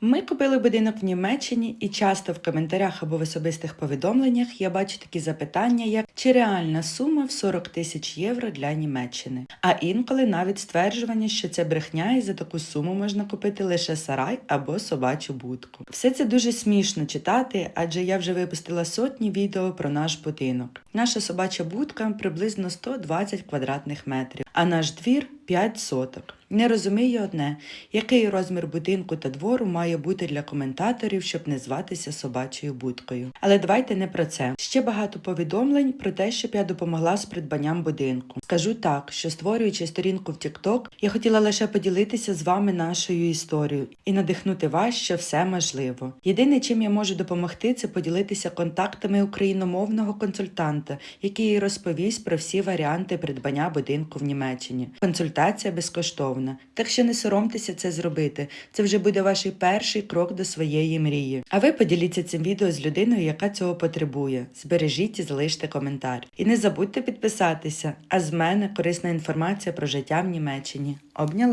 Ми купили будинок в Німеччині, і часто в коментарях або в особистих повідомленнях я бачу такі запитання, як чи реальна сума в 40 тисяч євро для Німеччини. А інколи навіть стверджування, що це брехня, і за таку суму можна купити лише сарай або собачу будку. Все це дуже смішно читати, адже я вже випустила сотні відео про наш будинок. Наша собача будка приблизно 120 квадратних метрів, а наш двір 5 соток. Не розумію одне, який розмір будинку та двору має бути для коментаторів, щоб не зватися собачою будкою. Але давайте не про це. Ще багато повідомлень про те, щоб я допомогла з придбанням будинку. Скажу так, що створюючи сторінку в TikTok, я хотіла лише поділитися з вами нашою історією і надихнути вас, що все можливо. Єдине, чим я можу допомогти, це поділитися контактами україномовного консультанта, який розповість про всі варіанти придбання будинку в Німеччині. Консультація безкоштовна, так що не соромтеся це зробити. Це вже буде ваш перший крок до своєї мрії. А ви поділіться цим відео з людиною, яка цього потребує. Збережіть і залиште коментар. І не забудьте підписатися. А з мене корисна інформація про життя в Німеччині. Обняла.